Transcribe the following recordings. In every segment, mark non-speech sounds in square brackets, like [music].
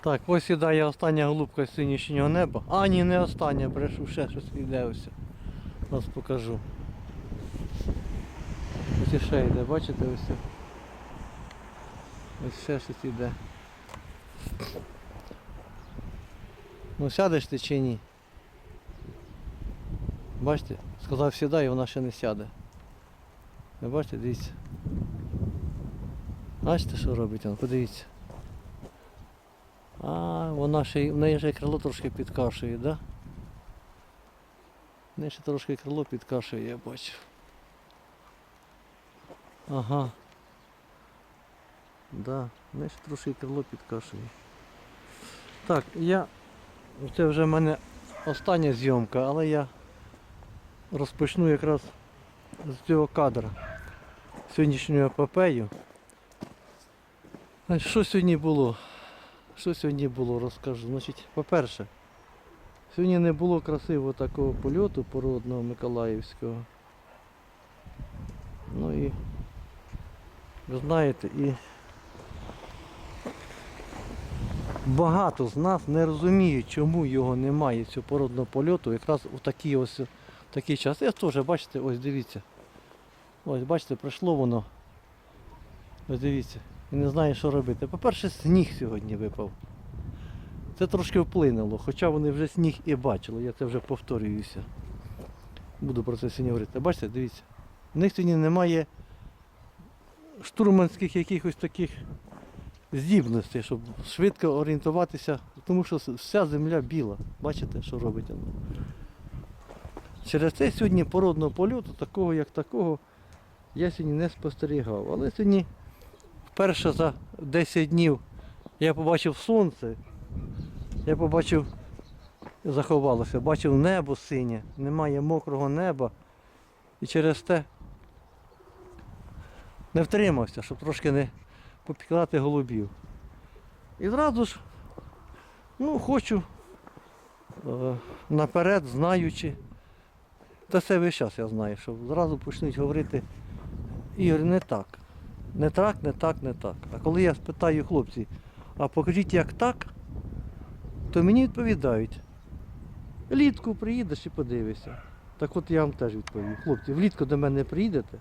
Так, ось сідає остання голубка з синішнього неба. А, ні, не остання, брешу, ще щось йде ось. Вас покажу. Ось іще йде, бачите ось? Ось ще щось йде. Ну сядеш ти чи ні? Бачите? Сказав сідай, і вона ще не сяде. Ви бачите, дивіться. Бачите, що робить? Подивіться. А, вона ще в неї ще крило трошки підкашує, так? Да? В неї ще трошки крило підкашує, я бачу. Ага. Да, в неї ще трошки крило підкашує. Так, я. Це вже в мене остання зйомка, але я розпочну якраз з цього кадра сьогоднішньою епопею. Що сьогодні було? Що сьогодні було, розкажу. Значить, по-перше, сьогодні не було красивого такого польоту породного Миколаївського. Ну і ви знаєте, і багато з нас не розуміють, чому його немає, цього породного польоту, якраз у такий ось в такий час. Я теж, бачите, ось дивіться. Ось, бачите, пройшло воно. Ось дивіться. І не знаю, що робити. По-перше, сніг сьогодні випав. Це трошки вплинуло, хоча вони вже сніг і бачили, я це вже повторююся. Буду про це сьогодні говорити. Бачите, дивіться. В них сьогодні немає штурманських якихось таких здібностей, щоб швидко орієнтуватися, тому що вся земля біла. Бачите, що робить воно. Через це сьогодні породного польоту, такого як такого, я сьогодні не спостерігав. Але сьогодні вперше за 10 днів я побачив сонце, я побачив, заховалося, бачив небо синє, немає мокрого неба. І через те не втримався, щоб трошки не попікати голубів. І зразу ж, ну, хочу е, наперед, знаючи, та це весь час я знаю, що зразу почнуть говорити, Ігор, не так. Не так, не так, не так. А коли я спитаю хлопці, а покажіть як так, то мені відповідають. Влітку приїдеш і подивишся. Так от я вам теж відповім. Хлопці, влітку до мене приїдете,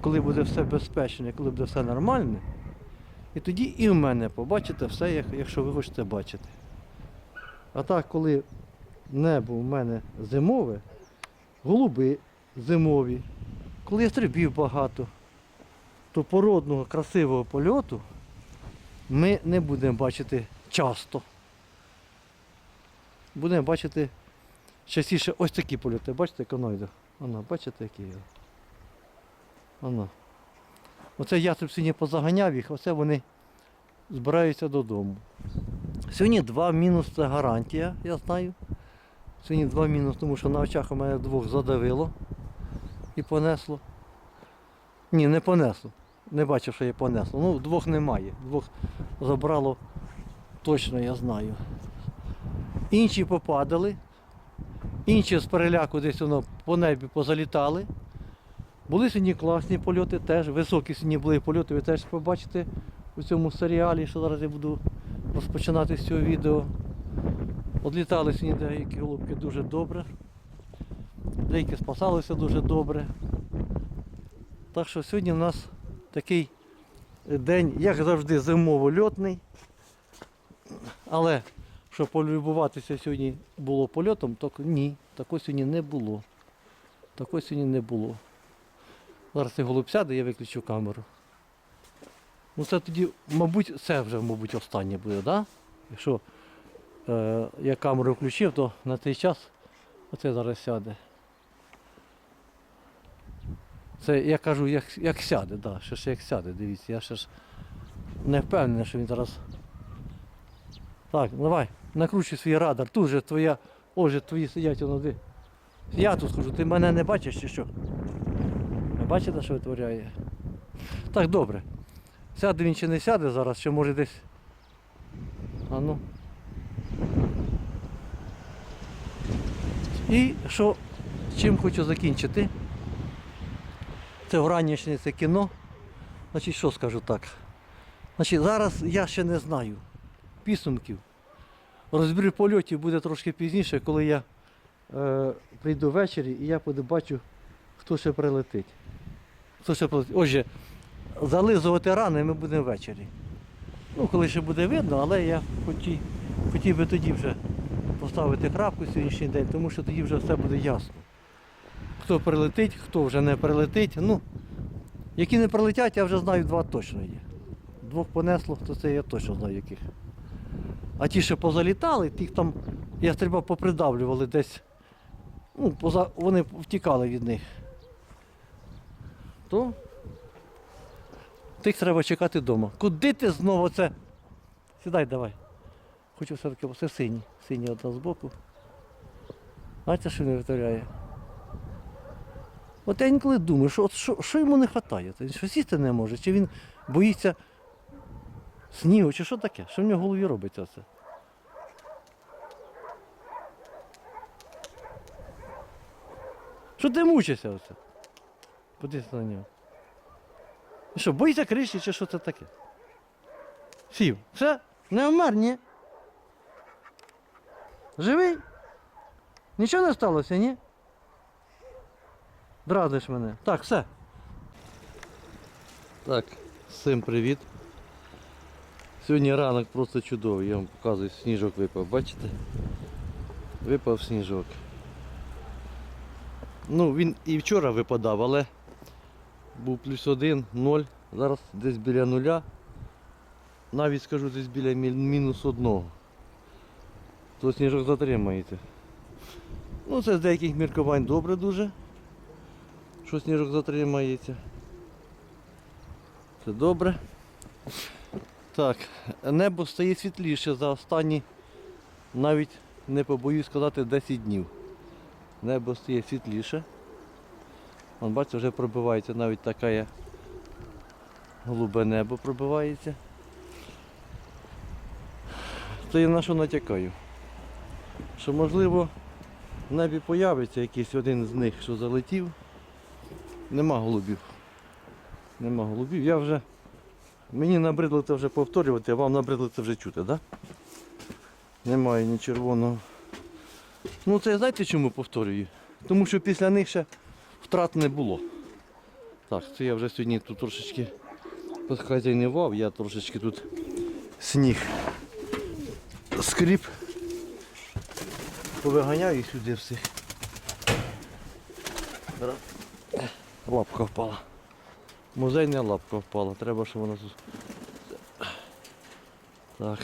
коли буде все безпечне, коли буде все нормальне, і тоді і в мене побачите все, якщо ви хочете бачити. А так, коли небо у мене зимове, голуби зимові, коли я стрибів багато, то породного красивого польоту ми не будемо бачити часто. Будемо бачити частіше ось такі польоти. Бачите, як воно йде? Бачите, які його? Воно. Оце я тут сьогодні позаганяв їх, оце вони збираються додому. Сьогодні два мінус це гарантія, я знаю. Сьогодні два мінус, тому що на очах у мене двох задавило і понесло. Ні, не понесло. Не бачив, що є понесло. Ну, двох немає. Двох забрало точно, я знаю. Інші попадали, інші з переляку десь воно по небі позалітали. Були сьогодні класні польоти теж, високі сьогодні були польоти, ви теж побачите у цьому серіалі, що зараз я буду розпочинати з цього відео. Одлітали сьогодні деякі голубки дуже добре. Деякі спасалися дуже добре. Так що сьогодні в нас такий день, як завжди, зимово-льотний. Але щоб полюбуватися сьогодні було польотом, то ні, такого сьогодні не було. Такого сьогодні не було. Зараз цей голуб сяде, я виключу камеру. Ну це тоді, мабуть, це вже, мабуть, останнє буде, так? Да? Якщо е, я камеру включив, то на цей час оце зараз сяде. Це я кажу, як, як сяде, да, ще ж як сяде, дивіться, я ще ж не впевнений, що він зараз. Так, давай, накручуй свій радар. Тут же твоя, оже твої сидять воно. Я тут схожу, ти мене не бачиш чи що? Ви бачите, що витворяє? Так, добре. Сяде він чи не сяде зараз, чи може десь. А ну. І що, чим хочу закінчити? Це вранішнє це кіно. Значить, що скажу так? Значить, зараз я ще не знаю. підсумків. Розбір польотів буде трошки пізніше, коли я е, прийду ввечері і я побачу, хто ще прилетить. Хто ще прилетить. Отже, зализувати рани ми будемо ввечері. Ну, коли ще буде видно, але я хотів, хотів би тоді вже поставити крапку сьогоднішній день, тому що тоді вже все буде ясно. Хто прилетить, хто вже не прилетить. Ну, які не прилетять, я вже знаю, два точно є. Двох понесло, то це я точно знаю яких. А ті, що позалітали, тих там я стріба попридавлювали десь. Ну, поза, вони втікали від них. То тих треба чекати вдома. Куди ти знову це? Сідай давай. Хочу все-таки, це синій. Синій одна збоку. А це що не витворяє? От я інколи думаю, що, от що, що йому не вистачає? Він що сісти не може, чи він боїться снігу, чи що таке? Що в нього в голові робиться це? Що ти мучишся оце? Подивись на нього. Що, боїться криші, чи що це таке? Сів. Все? Не вмер, ні? Живий? Нічого не сталося, ні? Дразниш мене. Так, все. Так, всім привіт. Сьогодні ранок просто чудовий, я вам показую, сніжок випав, бачите? Випав сніжок. Ну, він і вчора випадав, але був плюс один, ноль, зараз десь біля нуля. Навіть скажу десь біля мінус одного. То сніжок затримаєте. Ну це з деяких міркувань добре дуже. Що сніжок затримається. Це добре. Так, небо стає світліше за останні, навіть не побоюсь сказати, 10 днів. Небо стає світліше. Вон, бачите, вже пробивається навіть таке голубе небо пробивається. Це я на що натякаю? Що можливо в небі появиться якийсь один з них, що залетів. Нема голубів. Нема голубів. Я вже. Мені набридло це вже повторювати, а вам набридло це вже чути, так? Да? Немає ні червоного. Ну це знаєте чому повторюю? Тому що після них ще втрат не було. Так, це я вже сьогодні тут трошечки хазяйнував, я трошечки тут сніг скріп. Повиганяю сюди все. Лапка впала. Музейна лапка впала. Треба, щоб вона тут. Так.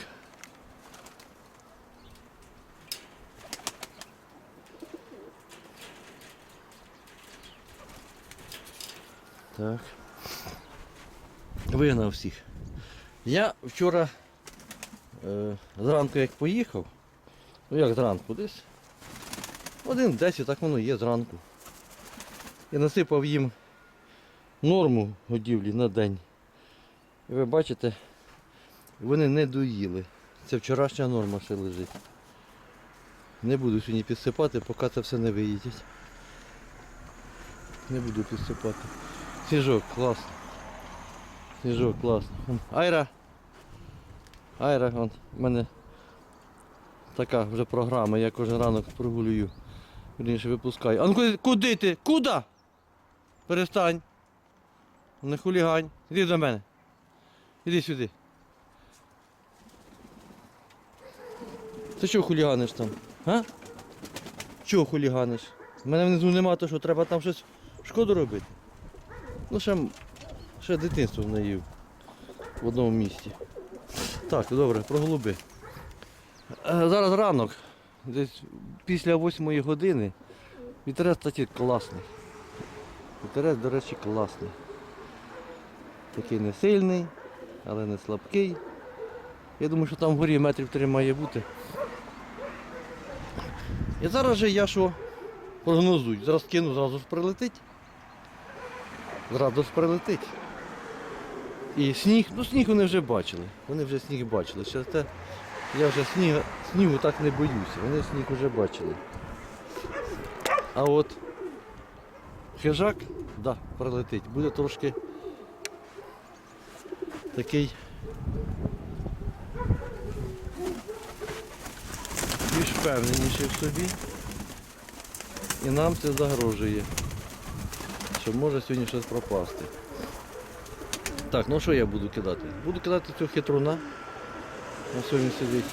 Так. Вигнав всіх. Я вчора е, зранку як поїхав, ну як зранку десь. Один десять, так воно є зранку. Я насипав їм норму годівлі на день. І ви бачите, вони не доїли. Це вчорашня норма ще лежить. Не буду сьогодні підсипати, поки це все не виїдять. Не буду підсипати. Сніжок, класно. Сніжок, класно. Айра. Айра, вон, в мене така вже програма, я кожен ранок прогулюю. Вірніше випускаю. А ну куди, куди ти? Куди? Перестань. Не хулігань. Іди до мене. Іди сюди. Ти чого хуліганиш там? А? Чого хуліганиш? У мене внизу нема, то що треба там щось шкоду робити. Ну ще, ще дитинство в неї в одному місці. Так, добре, про голуби. Е, Зараз ранок, десь після 8 години. Вітерець, кстати, класний. Вітерець, до речі, класний. Такий не сильний, але не слабкий. Я думаю, що там вгорі метрів три має бути. І зараз же я що прогнозую. Зараз кину, зразу ж прилетить. Зразу ж прилетить. І сніг, ну сніг вони вже бачили. Вони вже сніг бачили. Через те я вже сніг, снігу так не боюся. Вони сніг вже бачили. А от хижак, да, прилетить. Буде трошки такий впевненіші в собі. І нам це загрожує. Що може сьогодні щось пропасти. Так, ну що я буду кидати? Буду кидати цього хитруна. На сьогодні сидить.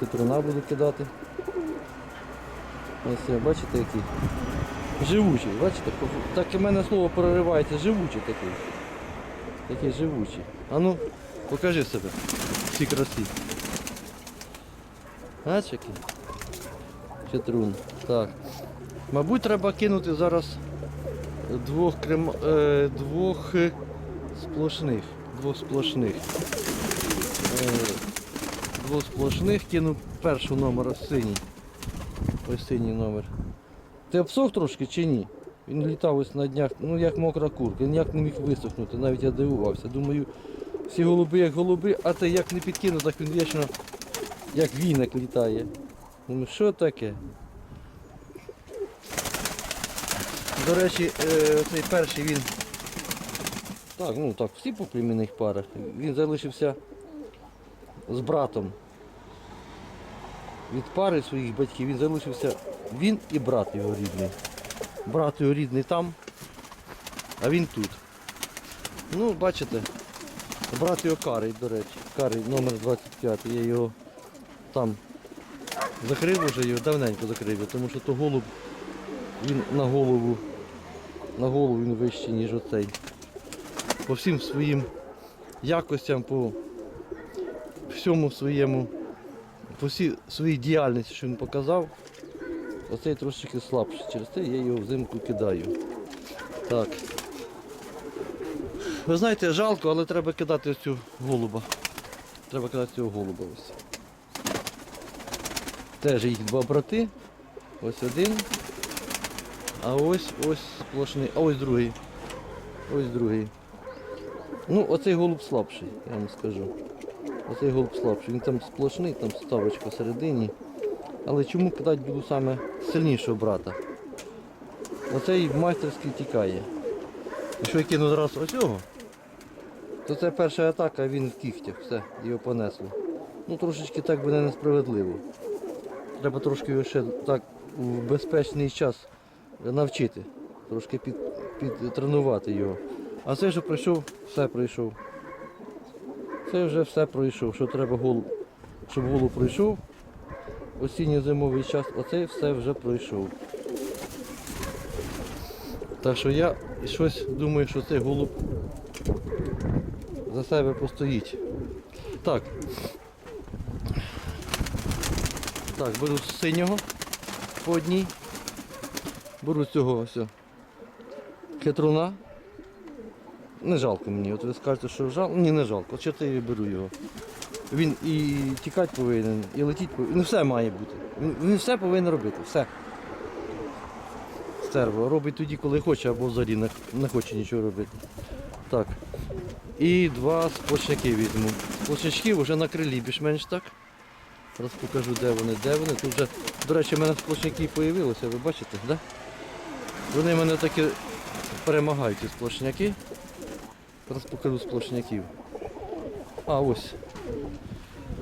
Хитруна буду кидати. Ось бачите який? Живучий, бачите? Так і мене слово проривається, живучий такий. Такий живучий. А ну, покажи себе. Всі красі. Бачиш який? Хитрун. Так. Мабуть, треба кинути зараз двох крем... е, двох сплошних. Двох сплошних. Е, двох сплошних кину першого номера синій. Ось синій номер. Ти обсох трошки чи ні? Він літав ось на днях, ну як мокра курка, ніяк не міг висохнути, навіть я дивувався. Думаю, всі голуби як голуби, а ти як не підкину, так він вічно як віник літає. Думаю, що таке? До речі, е, цей перший він. Так, ну так, всі по племінних парах. Він залишився з братом. Від пари своїх батьків він залишився він і брат його рідний. Брат його рідний там, а він тут. Ну, бачите, брат його карий, до речі. Карий номер 25. Я його там закрив уже його, давненько закрив, тому що то голуб він на голову, на голову він вищий, ніж оцей. По всім своїм якостям, по всьому своєму, по всій своїй діяльності, що він показав, оцей трошечки слабший. Через це я його взимку кидаю. Так. Ви знаєте, жалко, але треба кидати цю голуба. Треба кидати цього голуба ось. Теж їх два брати. Ось один. А ось ось сплошний. А ось другий. Ось другий. Ну, оцей голуб слабший, я вам скажу. Оцей голуб слабший. Він там сплошний, там ставочка всередині. Але чому кидати буду саме сильнішого брата? Оцей майстерський тікає. Якщо я кину зараз оцього, то це перша атака, він в кігтях, все, його понесло. Ну трошечки так буде несправедливо. Треба трошки його ще так в безпечний час навчити, трошки під, підтренувати його. А це вже пройшов, все пройшов. Це вже все пройшов, що треба голуб, щоб голуб пройшов. Осінньо-зимовий час, оце все вже пройшов. Так що я щось думаю, що цей голуб за себе постоїть. Так. Так, беру з синього по одній. Беру з цього ось. Хитруна. Не жалко мені. От ви скажете, що жалко. Ні, не жалко. Що я беру його. Він і тікати повинен, і летіти повинен. Ну все має бути. Він, все повинен робити. Все. Стерво. Робить тоді, коли хоче, або взагалі не, не хоче нічого робити. Так. І два сплошняки візьму. Сплошнячки вже на крилі більш-менш так. Зараз покажу, де вони, де вони. Тут вже, до речі, в мене сплошняки з'явилися, ви бачите, да? Вони мене такі перемагають ці сплошняки. Зараз покажу сплошняків. А, ось.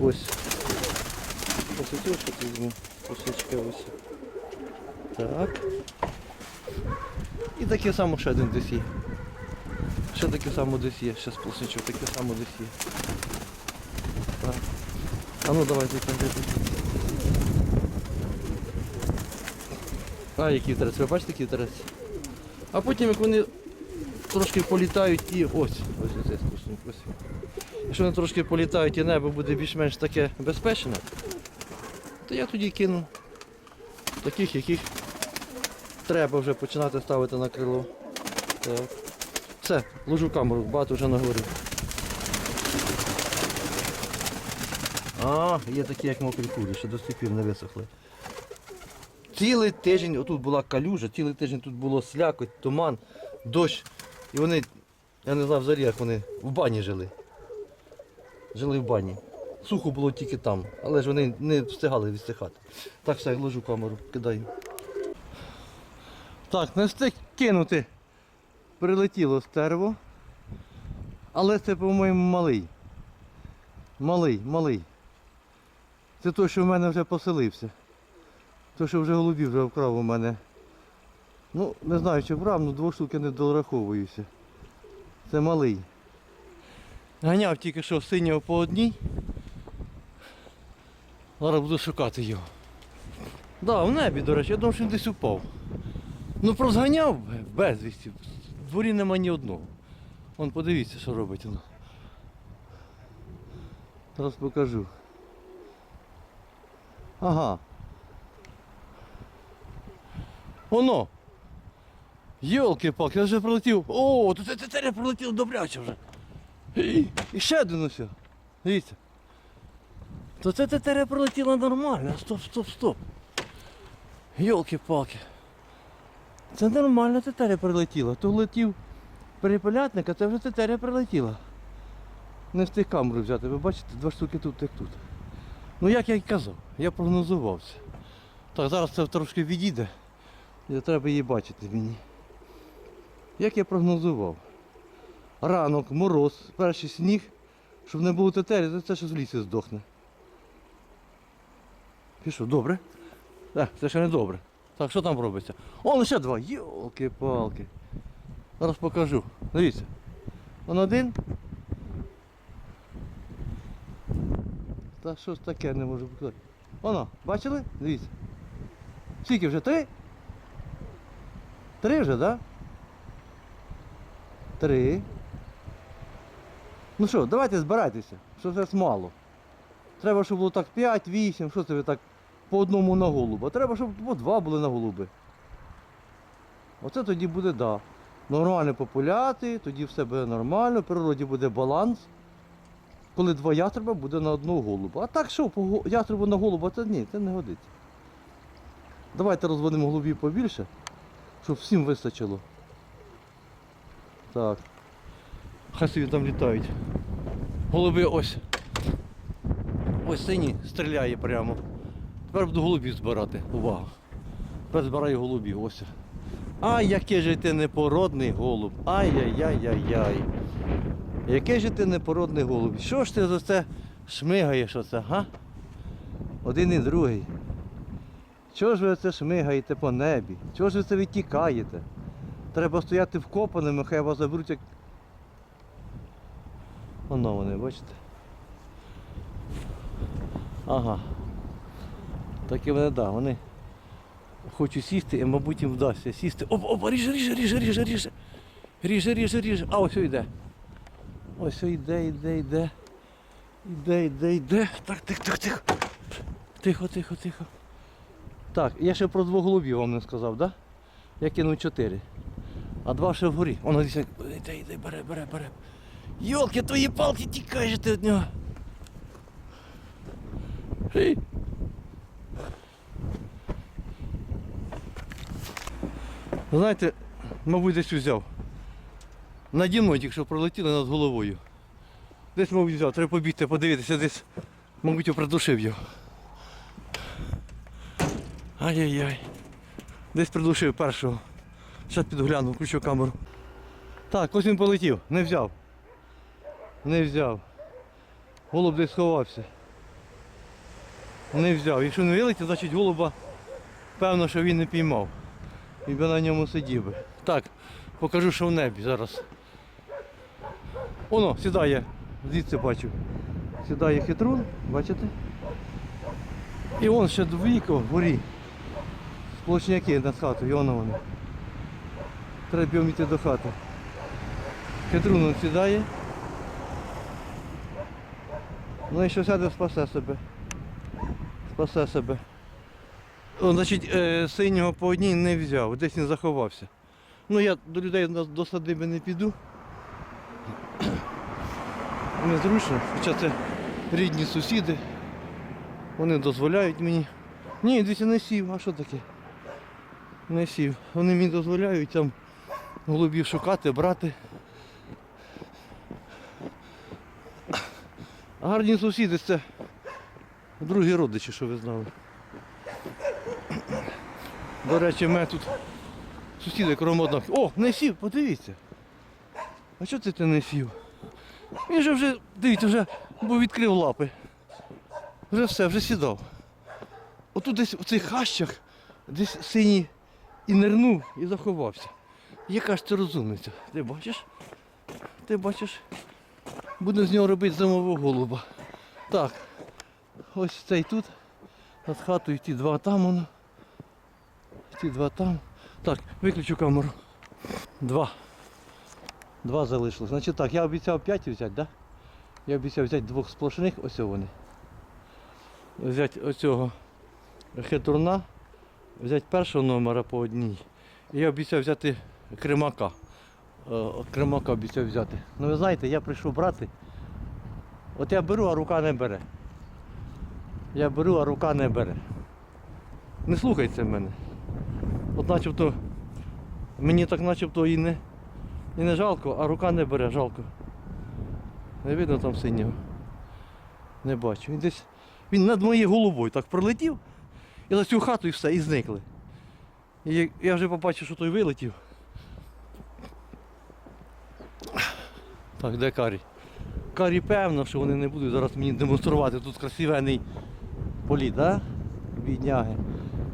Ось. Тут візьму. Сплошнячки ось. Так. І таке само ще один десь є. Ще таке само десь є, ще сплошнячок, таке само десь є. Так. А ну давайте де. А, який вітерець, ви бачите, який вітерець? А потім як вони трошки політають і ось, ось оцей спусник, ось. Якщо вони трошки політають і небо буде більш-менш таке безпечне, то я тоді кину таких, яких треба вже починати ставити на крило. Так. Все, ложу камеру, багато вже наговорив. А, є такі, як мокрі кулі, ще до сих пір не висохли. Цілий тиждень отут була калюжа, цілий тиждень тут було слякоть, туман, дощ. І вони, я не знаю взагалі, як вони в бані жили. Жили в бані. Сухо було тільки там, але ж вони не встигали відсихати. Так, все, ложу камеру, кидаю. Так, не встиг кинути. Прилетіло стерво. Але це, по-моєму, малий. Малий, малий. Це той, що в мене вже поселився. Той, що вже голубів вже вкрав у мене. Ну, не знаю, чи вкрав, але двох штук я не дораховуюся. Це малий. Ганяв тільки що синього по одній. Зараз буду шукати його. Так, да, в небі, до речі, я думав, що він десь упав. Ну прозганяв безвісті. В дворі нема ні одного. Вон подивіться, що робить воно. Зараз покажу. Ага. Воно. Йолки-палки, я вже прилетів. О, тут це тетеря прилетіло добряче вже. І, ще один ось. Дивіться. То це тетеря прилетіла нормально. Стоп, стоп, стоп. Йолки-палки. Це нормально тетеря прилетіла. То летів перепелятник, а це вже тетеря прилетіла. Не встиг камеру взяти, ви бачите, два штуки тут, як тут. Ну як я й казав, я прогнозувався. Так, зараз це трошки відійде. Треба її бачити мені. Як я прогнозував. Ранок, мороз, перший сніг, щоб не було тетері, то це щось в лісі здохне. Пішов, добре? Так, це ще не добре. Так, що там робиться? О, ще два. Йолки-палки. Зараз покажу. Дивіться. Он один. Та що таке не можу показати. Воно, бачили? Дивіться. Скільки вже? Три? Три вже, так? Три. Ну що, давайте збирайтеся, що це мало. Треба, щоб було так 5-8, що це так по одному на голуба. Треба, щоб по два були на голуби. Оце тоді буде, так. Да. Нормальні популяції, тоді все буде нормально, в природі буде баланс. Коли два ястреба буде на одного голуба. А так що, по ястребу на голуба, це ні, це не годиться. Давайте розводимо голубів побільше, щоб всім вистачило. Так. Хай собі там літають. Голуби ось. Ось синій стріляє прямо. Тепер буду голубів збирати. Увага. Тепер збираю голубів. Ось. Ай, який же ти непородний голуб. Ай-яй-яй-яй-яй. Який же ти непородний голуб. Що ж ти за це шмигаєш оце, га? Один і другий. Чого ж ви це шмигаєте по небі? Чого ж ви це відтікаєте? Треба стояти вкопаними, хай вас заберуть як. Воно вони, бачите? Ага. Так і вони, да, вони хочуть сісти і, мабуть, їм вдасться сісти. Оп, оп, ріже, ріже, ріже, ріже, ріже. Ріже, ріже, ріже. А ось йде. Ось йде, йде, йде. Йде, йде, йде. Так, тихо, тихо, тихо. Тихо, тихо, тихо. Так, я ще про двох голубів вам не сказав, так? Да? Я кинув чотири. А два ще вгорі. Воно десь як- йде, йде, бере, бере, бере. Йолки, твої палки, тікай же ти від нього. Гей. Знаєте, мабуть, десь взяв. Наді мною тільки що пролетіли над головою. Десь, мабуть, взяв, треба побігти, подивитися, десь, мабуть, придушив його. Ай-яй-яй. Десь придушив першого. Зараз підгляну, включу камеру. Так, ось він полетів, не взяв. Не взяв. Голуб десь сховався. Не взяв. Якщо не вилетів, значить голуба, певно, що він не піймав. Він би на ньому сидів би. Так, покажу, що в небі зараз. Оно, сідає, звідси бачу. Сідає хитрун, бачите? І вон ще двійко вгорі. Сплошняки над хатою, і воно вони. Треба бігом йти до хати. Хитрун сідає. Ну і що сяде, спасе себе. Спасе себе. О, значить, е, синього по одній не взяв, десь він заховався. Ну я до людей до садиби не піду. [clears throat] Незручно, хоча це рідні сусіди. Вони дозволяють мені. Ні, десь я не сів, а що таке? Не сів. Вони мені дозволяють там голубів шукати, брати. Гарні сусіди це другі родичі, що ви знали. До речі, в мене тут сусіди крім. О, не сів, подивіться. А чого це ти не сів? Він же вже, дивіться, вже був відкрив лапи. Вже все, вже сідав. Отут десь у цих хащах, десь синій і нирнув, і заховався. Яка ж це розумниця? Ти бачиш? Ти бачиш? Будемо з нього робити зимового голуба. Так, ось цей тут. Над хатою ті два там воно. Ті два там. Так, виключу камеру. Два. Два залишилось. Значить так, я обіцяв п'ять взяти? Да? Я обіцяв взяти двох сплошних, ось вони. Взяти оцього хитурна, взяти першого номера по одній. І я обіцяв взяти кримака. Е, Кримака обіцяв взяти. Ну ви знаєте, я прийшов брати. От я беру, а рука не бере. Я беру, а рука не бере. Не слухайте мене. От начебто, мені так начебто і не, і не жалко, а рука не бере, жалко. Не видно там синього. Не бачу. Він десь. Він над моєю головою так пролетів і за цю хату і все, і зникли. І я вже побачив, що той вилетів. Так, де карі? Карі певно, що вони не будуть зараз мені демонструвати тут красивенний політ, а? Бідняги.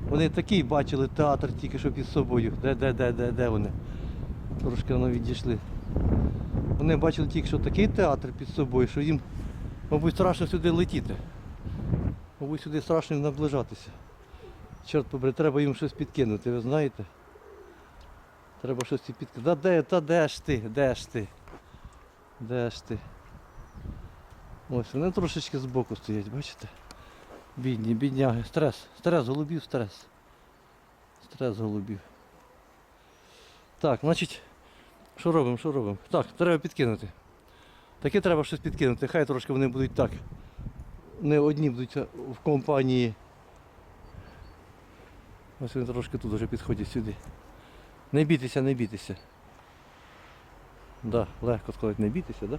Вони такий бачили театр тільки що під собою. Де, де, вони? Трошки воно відійшли. Вони бачили тільки що такий театр під собою, що їм, мабуть, страшно сюди летіти. Мабуть, сюди страшно наближатися. Чорт побри, треба їм щось підкинути, ви знаєте? Треба щось підкинути. Да де, та де ж ти? Де ж ти? Де ж ти? Ось вони трошечки збоку стоять, бачите? Бідні, бідняги. Стрес. Стрес, голубів, стрес. Стрес голубів. Так, значить, що робимо, що робимо? Так, треба підкинути. Таке треба щось підкинути. Хай трошки вони будуть так. Не одні будуть в компанії. Ось вони трошки тут вже підходять сюди. Не бійтеся, не бійтеся. Да, легко сказати, не бійтеся, да?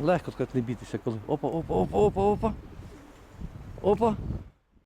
Легко сказати, не бійтеся, коли. Опа, опа, опа, опа, опа. Опа.